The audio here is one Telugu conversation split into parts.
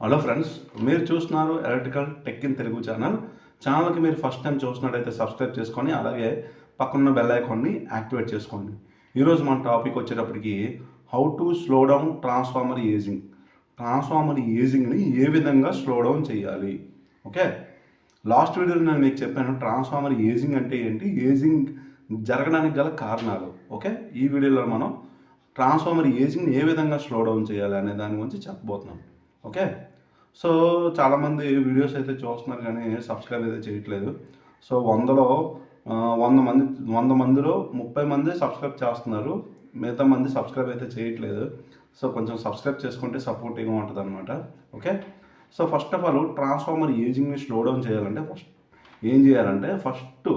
హలో ఫ్రెండ్స్ మీరు చూస్తున్నారు electrical tech in Telugu channel. ఛానల్కి మీరు ఫస్ట్ టైం చూస్తున్నట్టయితే సబ్స్క్రైబ్ చేసుకొని అలాగే పక్కనున్న బెల్ ఐకాన్ని యాక్టివేట్ చేసుకోండి. ఈరోజు మన టాపిక్ వచ్చేటప్పటికి how to slow down transformer ageing transformer ఏజింగ్ని ఏ విధంగా స్లో డౌన్ చేయాలి? ఓకే? లాస్ట్ వీడియోలో నేను మీకు చెప్పాను ట్రాన్స్ఫార్మర్ ఏజింగ్ అంటే ఏంటి? ఏజింగ్ జరగడానికి గల కారణాలు. ఓకే? ఈ వీడియోలో మనం ట్రాన్స్ఫార్మర్ ఏజింగ్ని ఏ విధంగా స్లో డౌన్ చేయాలి అనే దాని గురించి చెప్పబోతున్నాం. ఓకే? సో చాలామంది వీడియోస్ అయితే చూస్తున్నారు కానీ సబ్స్క్రైబ్ అయితే చేయట్లేదు. సో వందలో వంద మంది వంద మందిలో ముప్పై మంది సబ్స్క్రైబ్ చేస్తున్నారు. మిగతా మంది సబ్స్క్రైబ్ అయితే చేయట్లేదు. సో కొంచెం సబ్స్క్రైబ్ చేసుకుంటే సపోర్టివ్గా ఉంటుంది అనమాట okay? So first of all transformer ఏజింగ్ని slow down చేయాలంటే ఫస్ట్ ఏం చేయాలంటే ఫస్ట్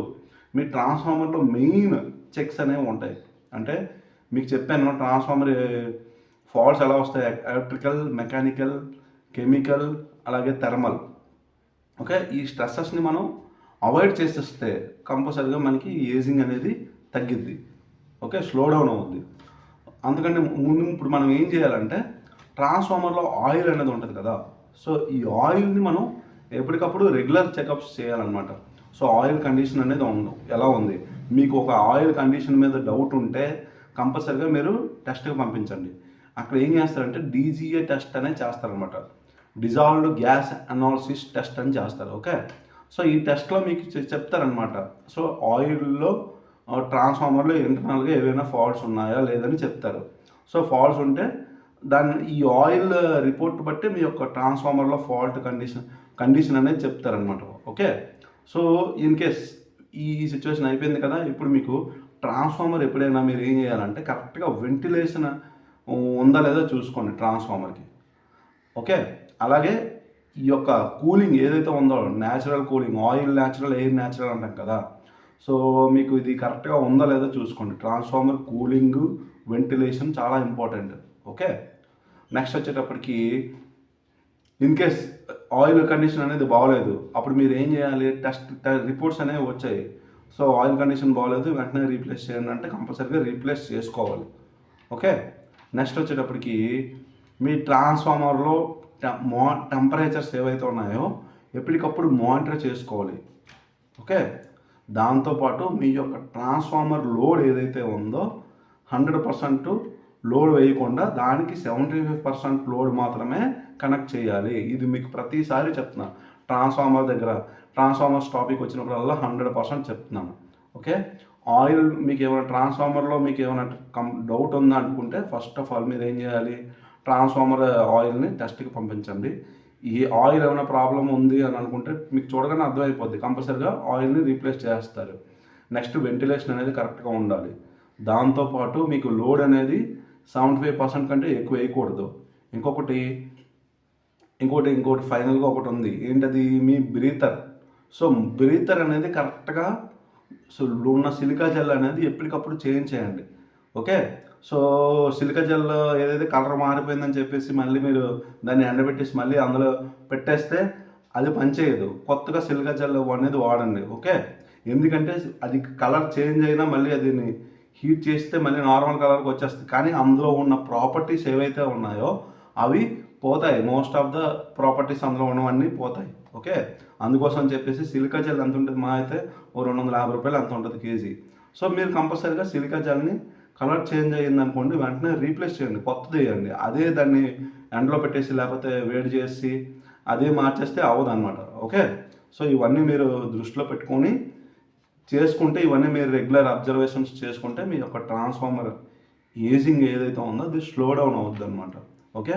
మీ ట్రాన్స్ఫార్మర్లో మెయిన్ చెక్స్ అనేవి ఉంటాయి. అంటే మీకు చెప్పాను ట్రాన్స్ఫార్మర్ ఫాల్ట్స్ ఎలా వస్తాయి? ఎలక్ట్రికల్ మెకానికల్ కెమికల్ అలాగే థర్మల్. ఓకే? ఈ స్ట్రెస్సెస్ని మనం అవాయిడ్ చేసేస్తే కంపల్సరీగా మనకి ఏజింగ్ అనేది తగ్గిద్ది. ఓకే? స్లో డౌన్ అవుద్ది. అందుకంటే ముందు ఇప్పుడు మనం ఏం చేయాలంటే ట్రాన్స్ఫార్మర్లో ఆయిల్ అనేది ఉంటుంది కదా? సో ఈ ఆయిల్ని మనం ఎప్పటికప్పుడు రెగ్యులర్ చెకప్స్ చేయాలన్నమాట. సో ఆయిల్ కండిషన్ అనేది ఉండదు ఎలా ఉంది? మీకు ఒక ఆయిల్ కండిషన్ మీద డౌట్ ఉంటే కంపల్సరీగా మీరు టెస్ట్కి పంపించండి. అక్కడ ఏం చేస్తారంటే డీజీఏ టెస్ట్ అనేది చేస్తారనమాట డిజాల్వ్డ్ గ్యాస్ అనాలసిస్ టెస్ట్ అని చేస్తారు ఓకే? సో ఈ టెస్ట్లో మీకు చె- చెప్తారనమాట సో ఆయిల్లో ట్రాన్స్ఫార్మర్లో ఇంటర్నల్గా ఏవైనా ఫాల్ట్స్ ఉన్నాయా లేదని చెప్తారు. సో ఫాల్ట్స్ ఉంటే దాన్ని ఈ ఆయిల్ రిపోర్ట్ బట్టి మీ యొక్క ట్రాన్స్ఫార్మర్లో ఫాల్ట్ కండిషన్ కండిషన్ అనేది చెప్తారనమాట ఓకే? సో ఇన్ కేస్ ఈ సిచ్యువేషన్ అయిపోయింది కదా ఇప్పుడు మీకు ట్రాన్స్ఫార్మర్ ఎప్పుడైనా మీరు ఏం చేయాలంటే కరెక్ట్గా వెంటిలేషన్ ఉందా లేదా చూసుకోండి ట్రాన్స్ఫార్మర్కి. ఓకే? అలాగే ఈ యొక్క కూలింగ్ ఏదైతే ఉందో natural cooling oil natural air natural అంటాం కదా. సో మీకు ఇది కరెక్ట్గా ఉందా లేదో చూసుకోండి. ట్రాన్స్ఫార్మర్ కూలింగ్ వెంటిలేషన్ చాలా ఇంపార్టెంట్ ఓకే? నెక్స్ట్ వచ్చేటప్పటికి ఇన్ కేస్ ఆయిల్ కండిషన్ అనేది బాగోలేదు అప్పుడు మీరు ఏం చేయాలి? టెస్ట్ రిపోర్ట్స్ అనేవి వచ్చాయి. సో ఆయిల్ కండిషన్ బాగోలేదు వెంటనే రీప్లేస్ చేయండి అంటే కంపల్సరీగా రీప్లేస్ చేసుకోవాలి. ఓకే? నెక్స్ట్ వచ్చేటప్పటికి మీ ట్రాన్స్ఫార్మర్లో మో టెంపరేచర్స్ ఏవైతే ఉన్నాయో ఎప్పటికప్పుడు మానిటర్ చేసుకోవాలి. ఓకే? దాంతోపాటు మీ యొక్క ట్రాన్స్ఫార్మర్ లోడ్ ఏదైతే ఉందో హండ్రెడ్ పర్సెంట్ లోడ్ వేయకుండా దానికి సెవెంటీ ఫైవ్ పర్సెంట్ లోడ్ మాత్రమే కనెక్ట్ చేయాలి. ఇది మీకు ప్రతిసారి చెప్తున్నా. ట్రాన్స్ఫార్మర్ దగ్గర ట్రాన్స్ఫార్మర్స్ టాపిక్ వచ్చినప్పుడల్లా హండ్రెడ్ పర్సెంట్ చెప్తున్నాను. ఓకే? ఆయిల్ మీకు ఏమైనా ట్రాన్స్ఫార్మర్లో మీకు ఏమైనా కం డౌట్ ఉందా అనుకుంటే ఫస్ట్ ఆఫ్ ఆల్ మీరు ఏం చేయాలి? ట్రాన్స్ఫార్మర్ ఆయిల్ని టెస్ట్కి పంపించండి. ఈ ఆయిల్ ఏమైనా ప్రాబ్లం ఉంది అని అనుకుంటే మీకు చూడగానే అర్థమైపోద్ది. కంపల్సరీగా ఆయిల్ని రీప్లేస్ చేస్తారు. నెక్స్ట్ వెంటిలేషన్ అనేది కరెక్ట్గా ఉండాలి. దాంతోపాటు మీకు లోడ్ అనేది సెవెంటీ ఫైవ్ పర్సెంట్ కంటే ఎక్కువ వేయకూడదు. ఇంకొకటి ఇంకోటి ఇంకోటి ఫైనల్గా ఒకటి ఉంది. ఏంటది? మీ బ్రీతర్. సో బ్రీతర్ అనేది కరెక్ట్గా సో ఉన్న సిలికా జెల్ అనేది ఎప్పటికప్పుడు చేంజ్ చేయండి. ఓకే? సో సిలికా జెల్లో ఏదైతే కలర్ మారిపోయిందని చెప్పేసి మళ్ళీ మీరు దాన్ని ఎండబెట్టేసి మళ్ళీ అందులో పెట్టేస్తే అది పనిచేయదు. కొత్తగా సిలికా జెల్ అనేది వాడండి ఓకే? ఎందుకంటే అది కలర్ చేంజ్ అయినా మళ్ళీ అది హీట్ చేస్తే మళ్ళీ నార్మల్ కలర్కి వచ్చేస్తుంది. కానీ అందులో ఉన్న ప్రాపర్టీస్ ఏవైతే ఉన్నాయో అవి పోతాయి. మోస్ట్ ఆఫ్ ద ప్రాపర్టీస్ అందులో ఉన్నవన్నీ పోతాయి ఓకే? అందుకోసం చెప్పేసి సిలికా జెల్ ఎంత ఉంటుంది? మా అయితే ఓ రెండు వందల యాభై రూపాయలు అంత ఉంటుంది కేజీ? సో మీరు కంపల్సరీగా సిలికా జెల్ని కలర్ చేంజ్ అయ్యింది అనుకోండి వెంటనే రీప్లేస్ చేయండి కొత్తది వేయండి. అదే దాన్ని ఎండలో పెట్టేసి లేకపోతే వేడి చేసి అదే మార్చేస్తే అవ్వదన్నమాట ఓకే? సో ఇవన్నీ మీరు దృష్టిలో పెట్టుకొని చేసుకుంటే ఇవన్నీ మీరు రెగ్యులర్ అబ్జర్వేషన్స్ చేసుకుంటే మీ యొక్క ట్రాన్స్ఫార్మర్ ఏజింగ్ ఏదైతే ఉందో అది స్లో డౌన్ అవుద్ది అనమాట ఓకే?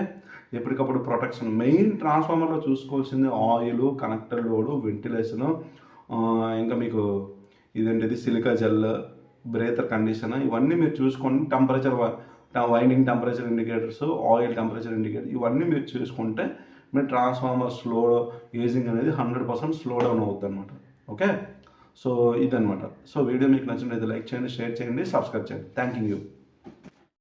ఎప్పటికప్పుడు ప్రొటెక్షన్. మెయిన్ ట్రాన్స్ఫార్మర్లో చూసుకోవాల్సింది ఆయిల్ కనెక్టర్ లోడు వెంటిలేషను ఇంకా మీకు ఇదేంటిది? Silica gel breather condition. ఇవన్నీ మీరు చూసుకొని temperature winding temperature indicators oil temperature indicator ఇవన్నీ మీరు చూసుకుంటే మీ ట్రాన్స్ఫార్మర్ స్లో ఏజింగ్ అనేది హండ్రెడ్ పర్సెంట్ స్లో డౌన్ అవుతుంది అనమాట ఓకే? సో ఇదనమాట సో వీడియో మీకు నచ్చినట్లయితే లైక్ చేయండి షేర్ చేయండి సబ్స్క్రైబ్ చేయండి. Thank you.